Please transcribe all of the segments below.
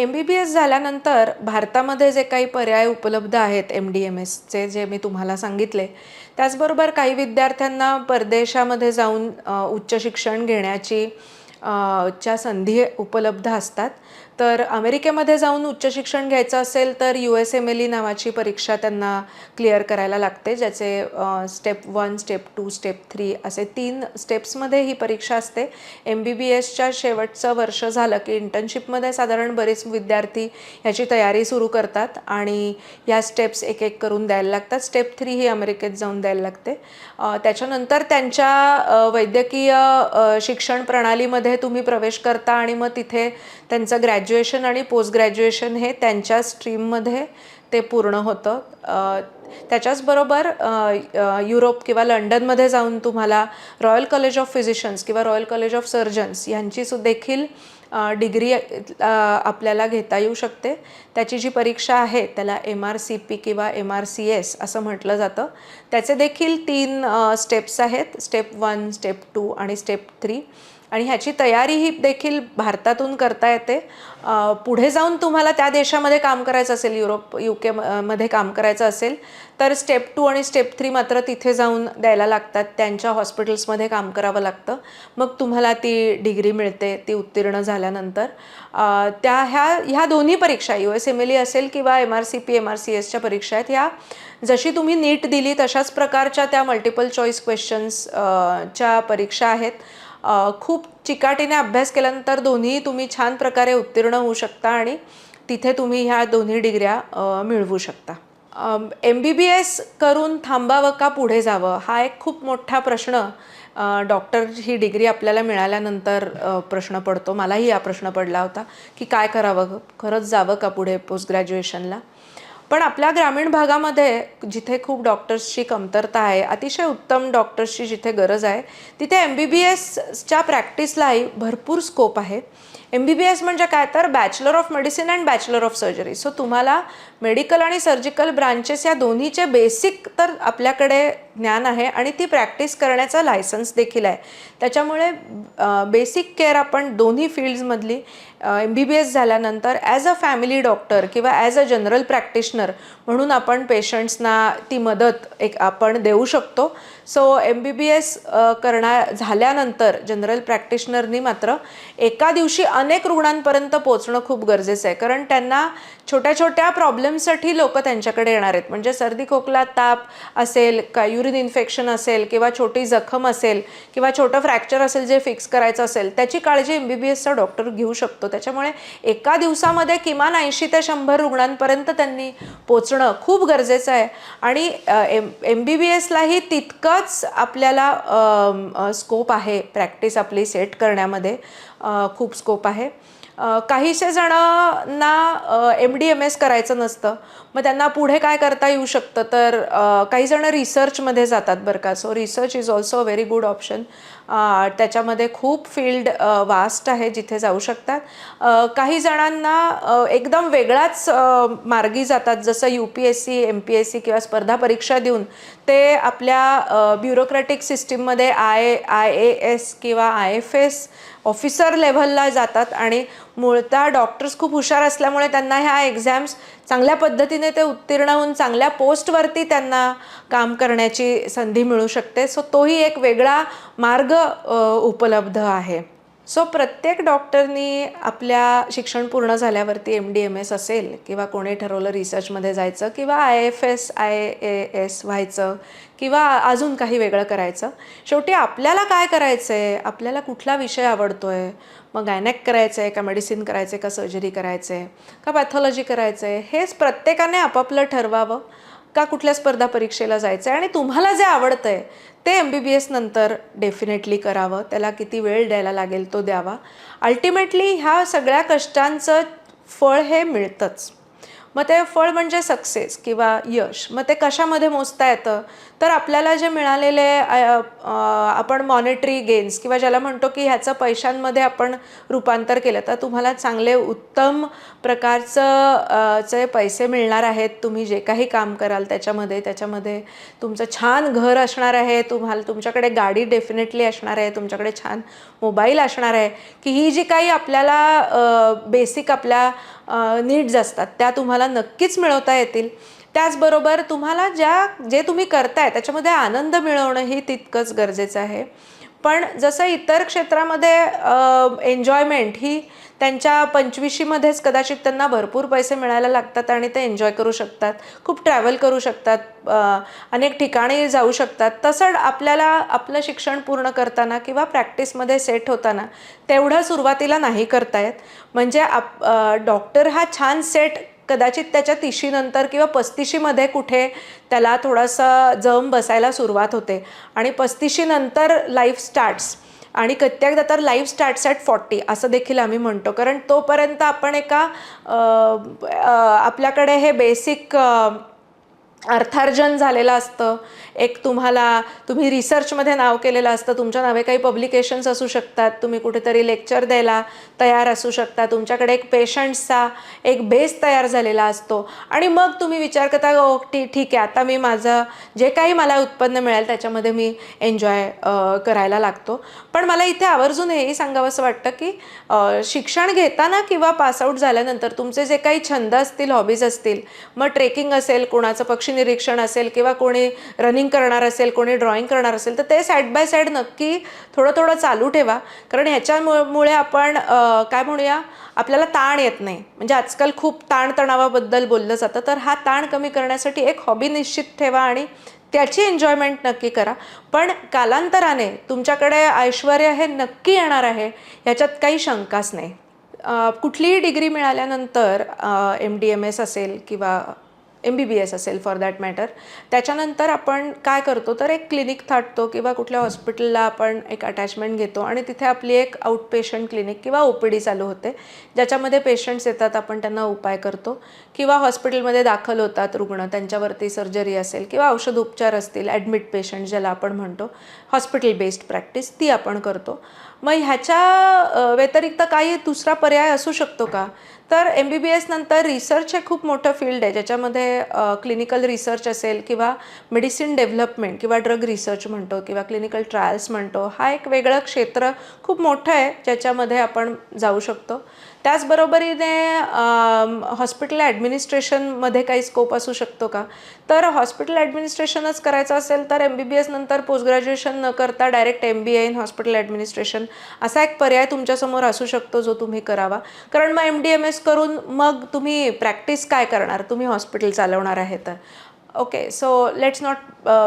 M B B S झाल्यानंतर भारतामध्ये जे काही पर्याय उपलब्ध आहेत एम डी एम एसचे जे मी तुम्हाला सांगितले त्याचबरोबर काही विद्यार्थ्यांना परदेशामध्ये जाऊन उच्च शिक्षण घेण्याची च्या संधी उपलब्ध असतात. तर अमेरिकेमध्ये जाऊन उच्च शिक्षण घ्यायचं असेल तर U S M L E नावाची परीक्षा त्यांना क्लिअर करायला लागते ज्याचे step one step two step three असे तीन स्टेप्समध्ये ही परीक्षा असते. एम बी बी एसच्या शेवटचं वर्ष झालं की इंटर्नशिपमध्ये साधारण बरेच विद्यार्थी ह्याची तयारी सुरू करतात आणि ह्या स्टेप्स एक एक करून द्यायला लागतात. स्टेप थ्री ही अमेरिकेत जाऊन द्यायला लागते. त्याच्यानंतर त्यांच्या वैद्यकीय शिक्षण प्रणालीमध्ये तुम्ही प्रवेश करता आणि मग तिथे त्यांचं ग्रॅज्युएशन आणि पोस्ट ग्रॅज्युएशन हे त्यांच्या स्ट्रीममध्ये ते पूर्ण होतं. त्याच्याचबरोबर युरोप किंवा लंडनमध्ये जाऊन तुम्हाला रॉयल कॉलेज ऑफ फिजिशियन्स किंवा रॉयल कॉलेज ऑफ सर्जन्स यांची सु देखील डिग्री आपल्याला घेता येऊ शकते. त्याची जी परीक्षा आहे त्याला एम आर सी पी किंवा एम आर सी एस असं म्हटलं जातं. त्याचे देखील तीन स्टेप्स आहेत. स्टेप वन स्टेप टू आणि स्टेप थ्री आणि ह्याची तयारी ही देखील भारतातून करता येते. पुढे जाऊन तुम्हाला त्या देशामध्ये काम करायचं असेल युरोप यू के मध्ये काम करायचं असेल तर स्टेप टू आणि स्टेप थ्री मात्र तिथे जाऊन द्यायला लागतात. त्यांच्या हॉस्पिटल्समध्ये काम करावं लागतं. मग तुम्हाला ती डिग्री मिळते ती उत्तीर्ण झाल्यानंतर. त्या ह्या ह्या दोन्ही परीक्षा U S M L E असेल किंवा M R C P M R C एसच्या परीक्षा आहेत ह्या जशी तुम्ही नीट दिली तशाच प्रकारच्या त्या मल्टिपल चॉईस क्वेश्चन्स च्या परीक्षा आहेत. खूप चिकाटीने अभ्यास केल्यानंतर दोन्ही तुम्ही छान प्रकारे उत्तीर्ण होऊ शकता आणि तिथे तुम्ही ह्या दोन्ही डिग्र्या मिळवू शकता. एम बी बी एस करून थांबावं का पुढे जावं? हा एक खूप मोठा प्रश्न डॉक्टर ही डिग्री आपल्याला मिळाल्यानंतर प्रश्न पडतो. मलाही हा प्रश्न पडला होता की काय करावं? खरंच जावं का पुढे पोस्ट ग्रॅज्युएशनला? पण आपल्या ग्रामीण भागामध्ये जिथे खूप डॉक्टर्सची कमतरता आहे अतिशय उत्तम डॉक्टर्सची जिथे गरज आहे तिथे एम बी बी एसच्या प्रॅक्टिसलाही भरपूर स्कोप आहे. एम बी बी एस म्हणजे काय? तर bachelor of medicine and bachelor of surgery so तुम्हाला मेडिकल आणि सर्जिकल ब्रांचेस या दोन्हीचे बेसिक तर आपल्याकडे ज्ञान आहे आणि ती प्रॅक्टिस करण्याचा लायसन्स देखील आहे. त्याच्यामुळे बेसिक केअर आपण दोन्ही फील्ड्समधली एम बी बी एस झाल्यानंतर ॲज अ फॅमिली डॉक्टर किंवा ॲज अ जनरल प्रॅक्टिशनर म्हणून आपण पेशंट्सना ती मदत एक आपण देऊ शकतो. So M B B S करणार झाल्यानंतर जनरल प्रॅक्टिशनरनी मात्र एका दिवशी अनेक रुग्णांपर्यंत पोचणं खूप गरजेचं आहे. कारण त्यांना छोट्या छोट्या प्रॉब्लेमसाठी लोक त्यांच्याकडे येणार आहेत. म्हणजे सर्दी खोकला ताप असेल का युरिन इन्फेक्शन असेल किंवा छोटी जखम असेल किंवा छोटं फ्रॅक्चर असेल जे फिक्स करायचं असेल त्याची काळजी एम बी बी एसचा डॉक्टर घेऊ शकतो. त्याच्यामुळे एका दिवसामध्ये किमान ऐंशी ते शंभर रुग्णांपर्यंत त्यांनी पोचणं खूप गरजेचं आहे. आणि एम एम बी बी एसलाही तितकं तितकंच आपल्याला स्कोप आहे प्रॅक्टिस आपली सेट करण्यामध्ये. खूप स्कोप आहे. काहीसे काहीशे जणांना एम डी एम एस करायचं नसतं. मग त्यांना पुढे काय करता येऊ शकतं? तर काही जण रिसर्चमध्ये जातात बरं का. So research is also a very good option त्याच्यामध्ये खूप फील्ड वास्ट आहे जिथे जाऊ शकतात. काही जणांना एकदम वेगळाच मार्गी जातात. जसं U P S C M P S C किंवा स्पर्धा परीक्षा देऊन ते आपल्या ब्युरोक्रॅटिक सिस्टीममध्ये आय आय ए एस किंवा आय एफ एस ऑफिसर लेव्हलला जातात आणि मूळतः डॉक्टर्स खूप हुशार असल्यामुळे त्यांना ह्या एक्झाम्स चांगल्या पद्धतीने ते उत्तीर्ण होऊन चांगल्या पोस्टवरती त्यांना काम करण्याची संधी मिळू शकते. सो तोही एक वेगळा मार्ग उपलब्ध आहे. सो प्रत्येक डॉक्टरनी आपल्या शिक्षण पूर्ण झाल्यावरती एम डी एम एस असेल किंवा कोणी ठरवलं रिसर्चमध्ये जायचं किंवा I F S I A S व्हायचं किंवा अजून काही वेगळं करायचं शेवटी आपल्याला काय करायचं आहे आपल्याला कुठला विषय आवडतो आहे मग गायनॅक करायचं आहे का मेडिसिन करायचं आहे का सर्जरी करायचं आहे का पॅथॉलॉजी करायचं आहे हेच प्रत्येकाने आपापलं ठरवावं. का कुठल्या स्पर्धा परीक्षेला जायचं आहे आणि तुम्हाला जे आवडतं आहे ते एम बी बी एस नंतर डेफिनेटली करावं. त्याला किती वेळ द्यायला लागेल तो द्यावा. अल्टिमेटली ह्या सगळ्या कष्टांचं फळ हे मिळतंच. मग ते फळ म्हणजे सक्सेस किंवा यश. मग ते कशामध्ये मोजता येतं? तर आपल्याला जे मिळालेले आपण मॉनिटरी गेन्स किंवा ज्याला म्हणतो की ह्याचं पैशांमध्ये आपण रूपांतर केलं तर तुम्हाला चांगले उत्तम प्रकारचं चे पैसे मिळणार आहेत. तुम्ही जे काही काम कराल त्याच्यामध्ये त्याच्यामध्ये तुमचं छान घर असणार आहे. तुम्हाला तुमच्याकडे गाडी डेफिनेटली असणार आहे. तुमच्याकडे छान मोबाईल असणार आहे. की ही जी काही आपल्याला बेसिक आपल्या नीड्स असतात त्या तुम्हाला नक्कीच मिळवता येतील. त्याचबरोबर तुम्हाला ज्या जे तुम्ही करताय त्याच्यामध्ये आनंद मिळवणंही तितकंच गरजेचं आहे. पण जसं इतर क्षेत्रामध्ये एन्जॉयमेंट ही त्यांच्या पंचवीशीमध्येच कदाचित त्यांना भरपूर पैसे मिळायला लागतात आणि ते एन्जॉय करू शकतात. खूप ट्रॅव्हल करू शकतात अनेक ठिकाणी जाऊ शकतात. तसं आपल्याला आपलं शिक्षण पूर्ण करताना किंवा प्रॅक्टिसमध्ये सेट होताना तेवढं सुरुवातीला नाही करता येत. म्हणजे आप डॉक्टर हा छान सेट कदाचित त्याच्या तिशीनंतर किंवा पस्तीशीमध्ये कुठे त्याला थोडासा जम बसायला सुरुवात होते. आणि पस्तीशीनंतर लाईफ स्टार्ट्स आणि कित्येकदा तर लाईफ स्टार्ट्स ॲट फॉर्टी असं देखील आम्ही म्हणतो. कारण तोपर्यंत आपण एका आपल्याकडे हे बेसिक अर्थार्जन झालेलं असतं. एक तुम्हाला तुम्ही रिसर्चमध्ये नाव केलेलं असतं. तुमच्या नावे काही पब्लिकेशन्स असू शकतात. तुम्ही कुठेतरी लेक्चर द्यायला तयार असू शकता. तुमच्याकडे एक पेशंट्सचा एक बेस तयार झालेला असतो. आणि मग तुम्ही विचार करता ओ ठी ठीक आहे. आता मी माझं जे काही मला उत्पन्न मिळेल त्याच्यामध्ये मी एन्जॉय करायला लागतो. पण मला इथे आवर्जून हेही सांगावंसं वाटतं की शिक्षण घेताना किंवा पासआउट झाल्यानंतर तुमचे जे काही छंद असतील हॉबीज असतील मग ट्रेकिंग असेल कोणाचं पक्षी निरीक्षण असेल किंवा कोणी रनिंग करणार असेल कोणी ड्रॉइंग करणार असेल तर ते साईड बाय साईड नक्की थोडं थोडं चालू ठेवा. कारण ह्याच्यामुळे आपण काय म्हणूया आपल्याला ताण येत नाही. म्हणजे आजकाल खूप ताणतणावाबद्दल बोललं जातं तर हा ताण कमी करण्यासाठी एक हॉबी निश्चित ठेवा आणि त्याची एन्जॉयमेंट नक्की करा. पण कालांतराने तुमच्याकडे ऐश्वर हे नक्की येणार आहे ह्याच्यात काही शंकाच नाही. कुठलीही डिग्री मिळाल्यानंतर एम डी एम एस असेल किंवा एम बी बी एस असेल फॉर दॅट मॅटर त्याच्यानंतर आपण काय करतो? तर एक क्लिनिक थाटतो किंवा कुठल्या हॉस्पिटलला आपण एक अटॅचमेंट घेतो आणि तिथे आपली एक आउट पेशंट क्लिनिक किंवा ओ पी डी चालू होते. ज्याच्यामध्ये पेशंट्स येतात आपण त्यांना उपाय करतो. किंवा हॉस्पिटलमध्ये दाखल होतात रुग्ण त्यांच्यावरती सर्जरी असेल किंवा औषध उपचार असतील ॲडमिट पेशंट ज्याला आपण म्हणतो हॉस्पिटल बेस्ड प्रॅक्टिस ती आपण करतो. मग ह्याच्या व्यतिरिक्त काही दुसरा पर्याय असू शकतो का? तर एम बी बी एस नंतर रिसर्च हे खूप मोठं फील्ड आहे ज्याच्यामध्ये क्लिनिकल रिसर्च असेल किंवा मेडिसिन डेव्हलपमेंट किंवा ड्रग रिसर्च म्हणतो किंवा क्लिनिकल ट्रायल्स म्हणतो हा एक वेगळं क्षेत्र खूप मोठं आहे ज्याच्यामध्ये आपण जाऊ शकतो. त्याचबरोबरीने हॉस्पिटल ॲडमिनिस्ट्रेशनमध्ये काही स्कोप असू शकतो का? तर हॉस्पिटल ॲडमिनिस्ट्रेशनच करायचं असेल तर एम बी बी एसनंतर पोस्ट ग्रॅज्युएशन न करता direct M B A in hospital administration असा एक पर्याय तुमच्यासमोर असू शकतो जो तुम्ही करावा. कारण मग एम डी एम एस करून मग तुम्ही प्रॅक्टिस काय करणार? तुम्ही हॉस्पिटल चालवणार आहे तर. ओके सो लेट्स नॉट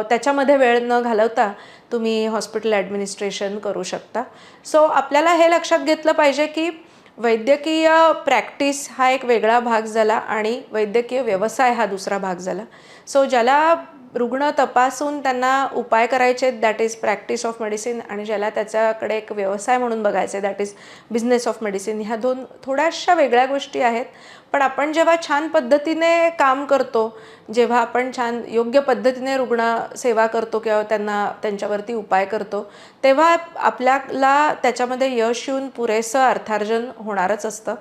त्याच्यामध्ये वेळ न घालवता तुम्ही हॉस्पिटल ॲडमिनिस्ट्रेशन करू शकता. सो आपल्याला हे लक्षात घेतलं पाहिजे की वैद्यकीय प्रॅक्टिस हा एक वेगळा भाग झाला आणि वैद्यकीय व्यवसाय हा दुसरा भाग झाला. सो ज्याला रुग्ण तपासून त्यांना उपाय करायचे that is practice of medicine आणि ज्याला त्याच्याकडे एक व्यवसाय म्हणून बघायचे that is business of medicine ह्या दोन थोड्याशा वेगळ्या गोष्टी आहेत. पण आपण जेव्हा छान पद्धतीने काम करतो जेव्हा आपण छान योग्य पद्धतीने रुग्ण सेवा करतो किंवा त्यांना त्यांच्यावरती उपाय करतो तेव्हा आपल्याला त्याच्यामध्ये यश येऊन पुरेसं अर्थार्जन होणारच असतं.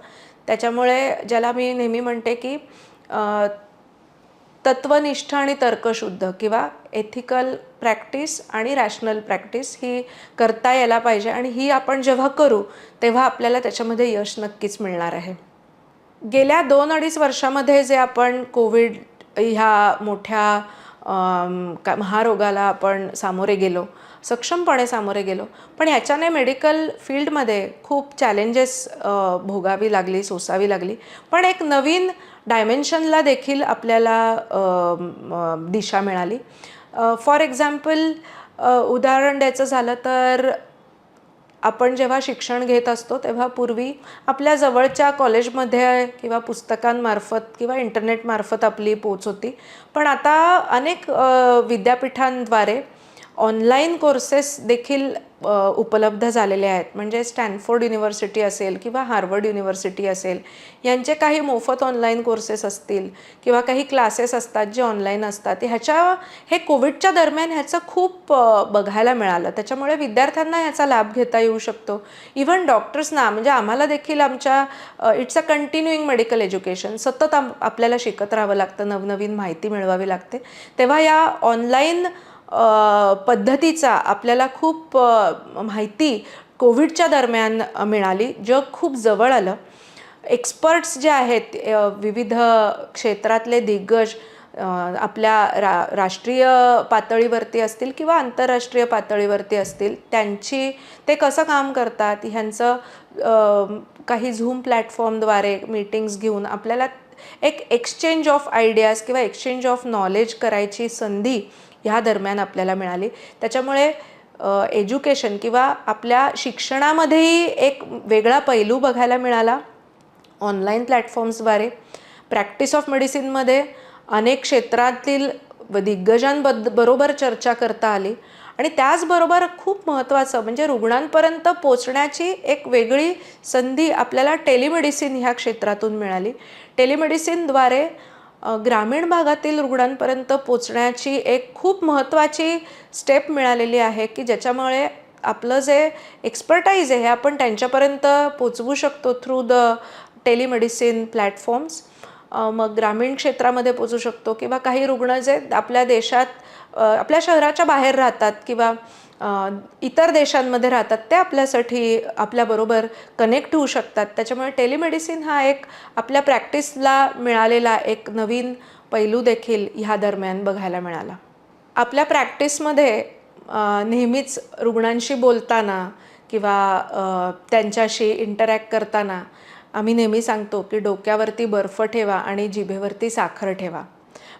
त्याच्यामुळे ज्याला मी नेहमी म्हणते की तत्वनिष्ठ आणि तर्कशुद्ध किंवा एथिकल प्रॅक्टिस आणि रॅशनल प्रॅक्टिस ही करता यायला पाहिजे आणि ही आपण जेव्हा करू तेव्हा आपल्याला त्याच्यामध्ये यश नक्कीच मिळणार आहे. गेल्या दोन अडीच वर्षामध्ये जे आपण कोविड ह्या मोठ्या का महारोगाला आपण सामोरे गेलो सक्षमपणे सामोरे गेलो पण ह्याच्याने मेडिकल फील्डमध्ये खूप चॅलेंजेस भोगावी लागली सोसावी लागली. पण एक नवीन डायमेन्शनला देखील आपल्याला दिशा मिळाली. फॉर एक्झाम्पल उदाहरण द्यायचं झालं तर आपण जेव्हा शिक्षण घेत असतो तेव्हा पूर्वी आपल्या जवळच्या कॉलेजमध्ये किंवा पुस्तकांमार्फत किंवा इंटरनेटमार्फत आपली पोच होती. पण आता अनेक विद्यापीठांद्वारे ऑनलाईन कोर्सेस देखील उपलब्ध झालेले आहेत. म्हणजे स्टॅनफोर्ड युनिव्हर्सिटी असेल किंवा हार्वर्ड युनिव्हर्सिटी असेल यांचे काही मोफत ऑनलाईन कोर्सेस असतील किंवा काही क्लासेस असतात जे ऑनलाईन असतात ह्याच्या हे कोविडच्या दरम्यान ह्याचं खूप बघायला मिळालं. त्याच्यामुळे विद्यार्थ्यांना ह्याचा लाभ घेता येऊ शकतो. इव्हन डॉक्टर्सना म्हणजे आम्हाला देखील आमच्या it's a continuing medical education सतत आम आपल्याला शिकत राहावं लागतं नवनवीन माहिती मिळवावी लागते. तेव्हा या ऑनलाईन पद्धतीचा आपल्याला खूप माहिती कोविडच्या दरम्यान मिळाली. जग खूप जवळ आलं. एक्सपर्ट्स जे आहेत विविध क्षेत्रातले दिग्गज आपल्या रा राष्ट्रीय पातळीवरती असतील किंवा आंतरराष्ट्रीय पातळीवरती असतील त्यांची ते कसं काम करतात? ह्यांचं काही झूम प्लॅटफॉर्मद्वारे मीटिंग्स घेऊन आपल्याला एक एक्सचेंज ऑफ आयडियाज किंवा एक्सचेंज ऑफ नॉलेज करायची संधी ह्या दरम्यान आपल्याला मिळाली. त्याच्यामुळे एज्युकेशन किंवा आपल्या शिक्षणामध्येही एक वेगळा पैलू बघायला मिळाला. ऑनलाईन प्लॅटफॉर्म्सद्वारे प्रॅक्टिस ऑफ मेडिसिनमध्ये अनेक क्षेत्रातील दिग्गजांबद्द बरोबर चर्चा करता आली. आणि त्याचबरोबर खूप महत्त्वाचं म्हणजे रुग्णांपर्यंत पोचण्याची एक वेगळी संधी आपल्याला टेलिमेडिसिन ह्या क्षेत्रातून मिळाली. टेलिमेडिसिनद्वारे ग्रामीण भागातील रुग्णांपर्यंत पोचण्याची एक खूप महत्त्वाची स्टेप मिळालेली आहे की ज्याच्यामुळे आपलं जे एक्सपर्टाईज आहे हे आपण त्यांच्यापर्यंत पोचवू शकतो थ्रू द टेलिमेडिसिन प्लॅटफॉर्म्स मग ग्रामीण क्षेत्रामध्ये पोचू शकतो किंवा काही रुग्ण जे आपल्या देशात आपल्या शहराच्या बाहेर राहतात किंवा इतर देशांमध्ये राहतात ते आपल्यासाठी आपल्याबरोबर कनेक्ट होऊ शकतात. त्याच्यामुळे टेलिमेडिसिन हा एक आपल्या प्रॅक्टिसला मिळालेला एक नवीन पैलू देखील ह्या दरम्यान बघायला मिळाला. आपल्या प्रॅक्टिसमध्ये नेहमीच रुग्णांशी बोलताना किंवा त्यांच्याशी इंटरॅक्ट करताना आम्ही नेहमी सांगतो की डोक्यावरती बर्फ ठेवा आणि जिभेवरती साखर ठेवा.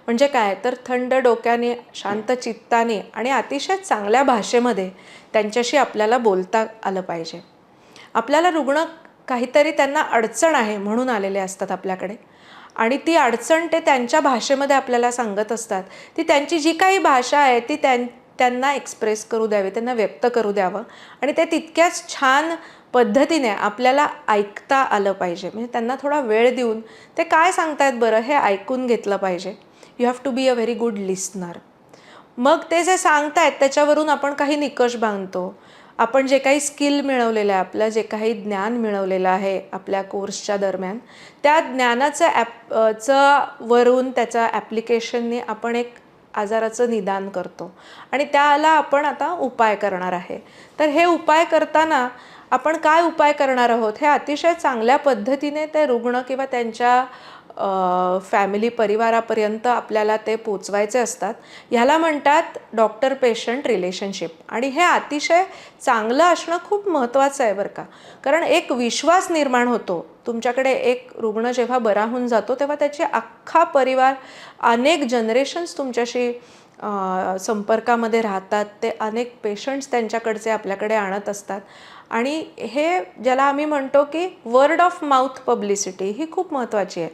म्हणजे काय? तर थंड डोक्याने शांत चित्ताने आणि अतिशय चांगल्या भाषेमध्ये त्यांच्याशी आपल्याला बोलता आलं पाहिजे. आपल्याला रुग्ण काहीतरी त्यांना अडचण आहे म्हणून आलेले असतात आपल्याकडे. आणि ती अडचण ते त्यांच्या भाषेमध्ये आपल्याला सांगत असतात. ती त्यांची जी काही भाषा आहे ती त्यां त्यांना एक्सप्रेस करू द्यावी त्यांना व्यक्त करू द्यावं. आणि ते तितक्याच छान पद्धतीने आपल्याला ऐकता आलं पाहिजे. म्हणजे त्यांना थोडा वेळ देऊन ते काय सांगतायत बरं हे ऐकून घेतलं पाहिजे. You have to be a very good listener मग ते जे सांगतायत त्याच्यावरून आपण काही निकष बांधतो. आपण जे काही स्किल मिळवलेलं आहे आपलं जे काही ज्ञान मिळवलेलं आहे आपल्या कोर्सच्या दरम्यान त्या ज्ञानाचं ॲप चं वरून त्याचा ॲप्लिकेशनने आपण एक आजाराचं निदान करतो. आणि त्याला आपण आता उपाय करणार आहे. तर हे उपाय करताना आपण काय उपाय करणार आहोत? हे अतिशय चांगल्या पद्धतीने ते रुग्ण किंवा त्यांच्या फॅमिली परिवारापर्यंत आपल्याला ते पोचवायचे असतात. ह्याला म्हणतात डॉक्टर पेशंट रिलेशनशिप आणि हे अतिशय चांगलं असणं खूप महत्त्वाचं आहे बरं का. कारण एक विश्वास निर्माण होतो. तुमच्याकडे एक रुग्ण जेव्हा बरा होऊन जातो तेव्हा त्याचे अख्खा परिवार अनेक जनरेशन्स तुमच्याशी संपर्कामध्ये राहतात ते अनेक पेशंट्स त्यांच्याकडचे आपल्याकडे आणत असतात. आणि हे ज्याला आम्ही म्हणतो की वर्ड ऑफ माउथ पब्लिसिटी ही खूप महत्त्वाची आहे.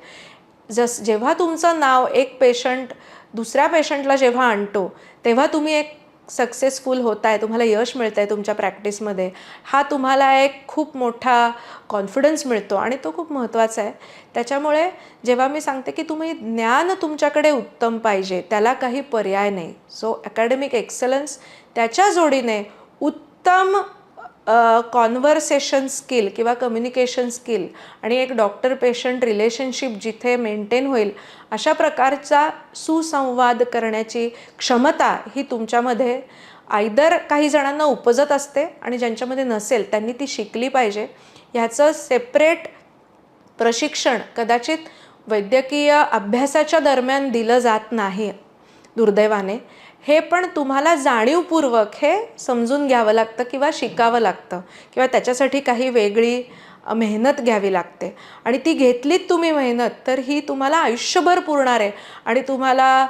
जस जेव्हा तुमचं नाव एक पेशंट दुसऱ्या पेशंटला जेव्हा आणतो तेव्हा तुम्ही एक सक्सेसफुल होत आहे तुम्हाला यश मिळतं आहे तुमच्या प्रॅक्टिसमध्ये हा तुम्हाला एक खूप मोठा कॉन्फिडन्स मिळतो आणि तो खूप महत्त्वाचा आहे. त्याच्यामुळे जेव्हा मी सांगते की तुम्ही ज्ञान तुमच्याकडे उत्तम पाहिजे त्याला काही पर्याय नाही. सो अकॅडमिक एक्सलन्स त्याच्या जोडीने उत्तम कॉन्व्हर्सेशन स्किल किंवा कम्युनिकेशन स्किल आणि एक डॉक्टर पेशंट रिलेशनशिप जिथे मेंटेन होईल अशा प्रकारचा सुसंवाद करण्याची क्षमता ही तुमच्यामध्ये आयदर काही जणांना उपजत असते आणि ज्यांच्यामध्ये नसेल त्यांनी ती शिकली पाहिजे. ह्याचं सेपरेट प्रशिक्षण कदाचित वैद्यकीय अभ्यासाच्या दरम्यान दिलं जात नाही दुर्दैवाने. हे पण तुम्हाला जाणीवपूर्वक हे समजून घ्यावं लागतं किंवा शिकावं लागतं किंवा त्याच्यासाठी काही वेगळी मेहनत घ्यावी लागते. आणि ती घेतलीत तुम्ही मेहनत तर ही तुम्हाला आयुष्यभर पुरणार आहे आणि तुम्हाला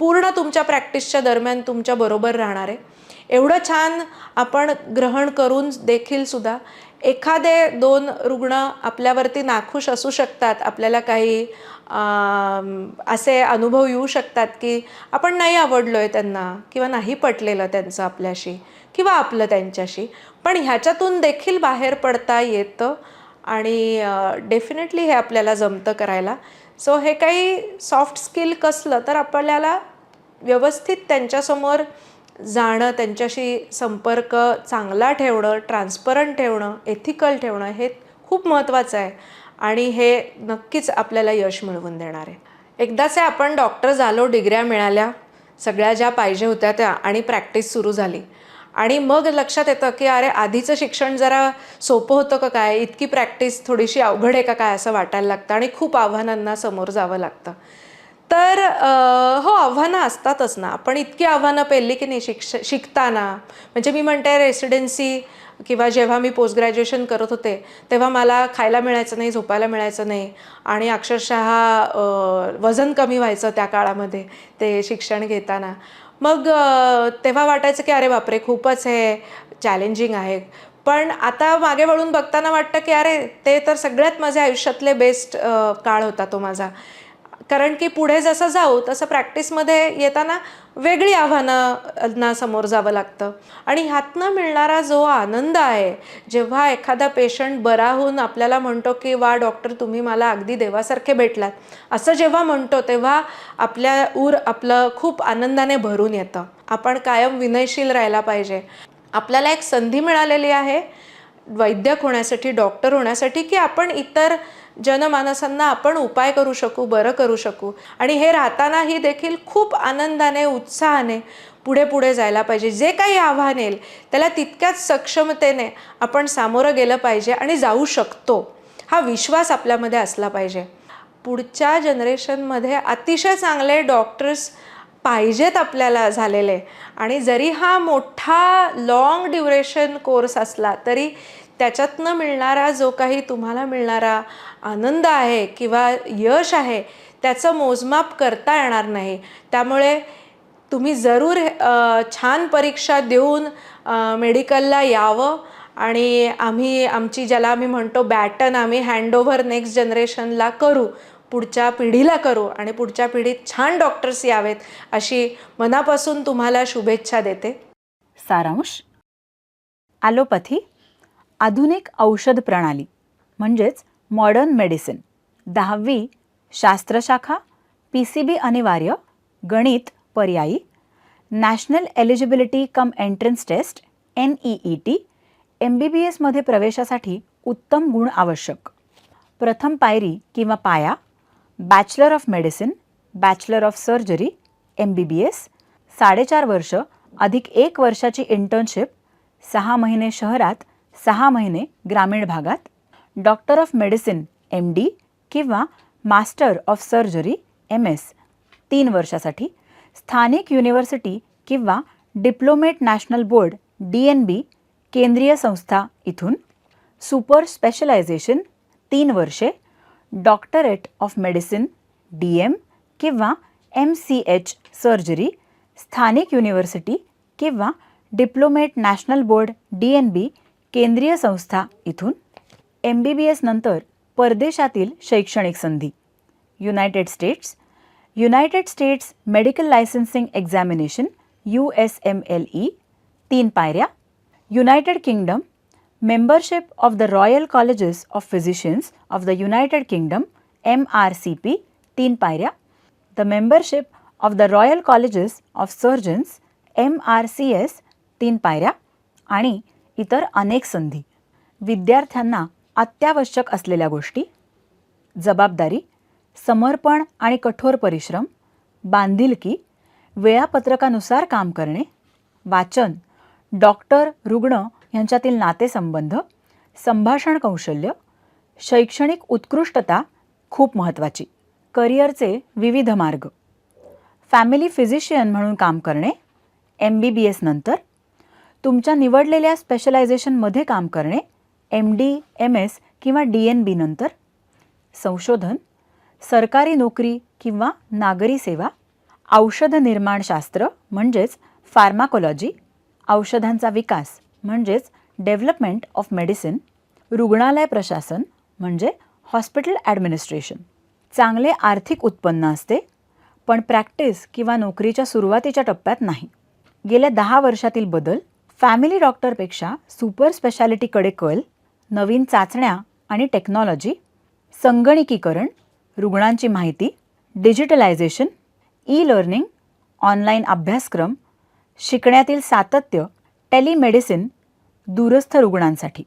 पूर्ण तुमच्या प्रॅक्टिसच्या दरम्यान तुमच्या बरोबर राहणार आहे. एवढं छान आपण ग्रहण करून देखील सुद्धा एखादे दोन रुग्ण आपल्यावरती नाखुश असू शकतात. आपल्याला काही असे अनुभव येऊ शकतात की आपण नाही आवडलो आहे त्यांना किंवा नाही पटलेलं त्यांचं आपल्याशी किंवा आपलं त्यांच्याशी. पण ह्याच्यातून देखील बाहेर पडता येतं आणि डेफिनेटली हे आपल्याला जमतं करायला. सो हे काही सॉफ्ट स्किल कसलं तर आपल्याला व्यवस्थित त्यांच्यासमोर जाणं त्यांच्याशी संपर्क चांगला ठेवणं ट्रान्सपरंट ठेवणं एथिकल ठेवणं हे खूप महत्त्वाचं आहे. आणि हे नक्कीच आपल्याला यश मिळवून देणार आहे. एकदाचे आपण डॉक्टर झालो डिग्र्या मिळाल्या सगळ्या ज्या पाहिजे होत्या त्या आणि प्रॅक्टिस सुरू झाली. आणि मग लक्षात येतं की अरे आधीचं शिक्षण जरा सोपं होतं का काय? इतकी प्रॅक्टिस थोडीशी अवघड आहे का काय असं वाटायला लागतं आणि खूप आव्हानांना समोर जावं लागतं. तर हो आव्हानं असतातच ना. आपण इतकी आव्हानं पेलली की नाही शिक्ष शिकताना. म्हणजे मी म्हणते रेसिडेन्सी किंवा जेव्हा मी पोस्ट ग्रॅज्युएशन करत होते तेव्हा मला खायला मिळायचं नाही झोपायला मिळायचं नाही. आणि अक्षरशः वजन कमी व्हायचं त्या काळामध्ये ते शिक्षण घेताना. मग तेव्हा वाटायचं की अरे बापरे खूपच हे चॅलेंजिंग आहे. पण आता मागे वळून बघताना वाटतं की अरे ते तर सगळ्यात माझ्या आयुष्यातले बेस्ट काळ होता तो माझा. कारण की पुढे जसं जाऊ तसं प्रॅक्टिसमध्ये येताना वेगळी आव्हानांना समोर जावं लागतं. आणि ह्यातनं मिळणारा जो आनंद आहे जेव्हा एखादा पेशंट बरा होऊन आपल्याला म्हणतो की वा डॉक्टर तुम्ही मला अगदी देवासारखे भेटलात. असं जेव्हा म्हणतो तेव्हा आपल्या ऊर आपलं खूप आनंदाने भरून येतं. आपण कायम विनयशील राहायला पाहिजे. आपल्याला एक संधी मिळालेली आहे वैद्यक होण्यासाठी डॉक्टर होण्यासाठी की आपण इतर जनमानसांना आपण उपाय करू शकू बरं करू शकू. आणि हे राहतानाही देखील खूप आनंदाने उत्साहाने पुढे पुढे जायला पाहिजे. जे काही आव्हान येईल त्याला तितक्याच सक्षमतेने आपण सामोरं गेलं पाहिजे आणि जाऊ शकतो. हा विश्वास आपल्यामध्ये असला पाहिजे. पुढच्या जनरेशनमध्ये अतिशय चांगले डॉक्टर्स पाहिजेत आपल्याला झालेले. आणि जरी हा मोठा लॉंग ड्युरेशन कोर्स असला तरी त्याच्यातनं मिळणारा जो काही तुम्हाला मिळणारा आनंद आहे किंवा यश आहे त्याचं मोजमाप करता येणार नाही. त्यामुळे तुम्ही जरूर छान परीक्षा देऊन मेडिकलला यावं आणि आम्ही आमची ज्याला आम्ही म्हणतो बॅटन आम्ही हँडओव्हर नेक्स्ट जनरेशनला करू पुढच्या पिढीला करू आणि पुढच्या पिढीत छान डॉक्टर्स यावेत अशी मनापासून तुम्हाला शुभेच्छा देते. सारांश. ॲलोपॅथी आधुनिक औषध प्रणाली म्हणजेच मॉडर्न मेडिसिन दहावी शास्त्रशाखा पी सी बी अनिवार्य गणित पर्यायी. National eligibility cum entrance test N E E T M B B एसमध्ये प्रवेशासाठी उत्तम गुण आवश्यक. प्रथम पायरी किंवा पाया bachelor of medicine bachelor of surgery M B B S साडेचार वर्ष अधिक एक वर्षाची इंटर्नशिप सहा महिने शहरात सहा महिने ग्रामीण भागात doctor of medicine M D किंवा master of surgery M S तीन वर्षासाठी स्थानिक युनिव्हर्सिटी किंवा diplomate national board D N B केंद्रीय संस्था इथून सुपर स्पेशलायझेशन तीन वर्षे doctorate of medicine D M किंवा एम सी एच सर्जरी स्थानिक युनिव्हर्सिटी किंवा diplomate national board D N B केंद्रीय संस्था इथून एम बी बी एस नंतर परदेशातील शैक्षणिक संधी. United States United States medical licensing examination U S M L E तीन पायऱ्या. United Kingdom membership of the royal colleges of physicians of the United Kingdom M R C P तीन पायऱ्या. The membership of the royal colleges of surgeons M R C S तीन पायऱ्या. आणि इतर अनेक संधी. विद्यार्थ्यांना अत्यावश्यक असलेल्या गोष्टी जबाबदारी समर्पण आणि कठोर परिश्रम बांधिलकी वेळापत्रकानुसार काम करणे वाचन डॉक्टर रुग्ण यांच्यातील नातेसंबंध संभाषण कौशल्य शैक्षणिक उत्कृष्टता खूप महत्त्वाची. करिअरचे विविध मार्ग. फॅमिली फिजिशियन म्हणून काम करणे एम बी बी एस नंतर तुमच्या निवडलेल्या स्पेशलायझेशनमध्ये काम करणे एम डी एम एस किंवा डी एन बी नंतर संशोधन सरकारी नोकरी किंवा नागरी सेवा औषध निर्माणशास्त्र म्हणजेच फार्माकोलॉजी औषधांचा विकास म्हणजेच डेव्हलपमेंट ऑफ मेडिसिन रुग्णालय प्रशासन म्हणजे हॉस्पिटल ॲडमिनिस्ट्रेशन चांगले आर्थिक उत्पन्न असते पण प्रॅक्टिस किंवा नोकरीच्या सुरुवातीच्या टप्प्यात नाही. गेल्या दहा वर्षातील बदल फॅमिली डॉक्टरपेक्षा सुपर स्पेशालिटीकडे कल नवीन चाचण्या आणि टेक्नॉलॉजी संगणकीकरण रुग्णांची माहिती डिजिटलायझेशन ई लर्निंग ऑनलाईन अभ्यासक्रम शिकण्यातील सातत्य टेलिमेडिसिन दूरस्थ रुग्णांसाठी.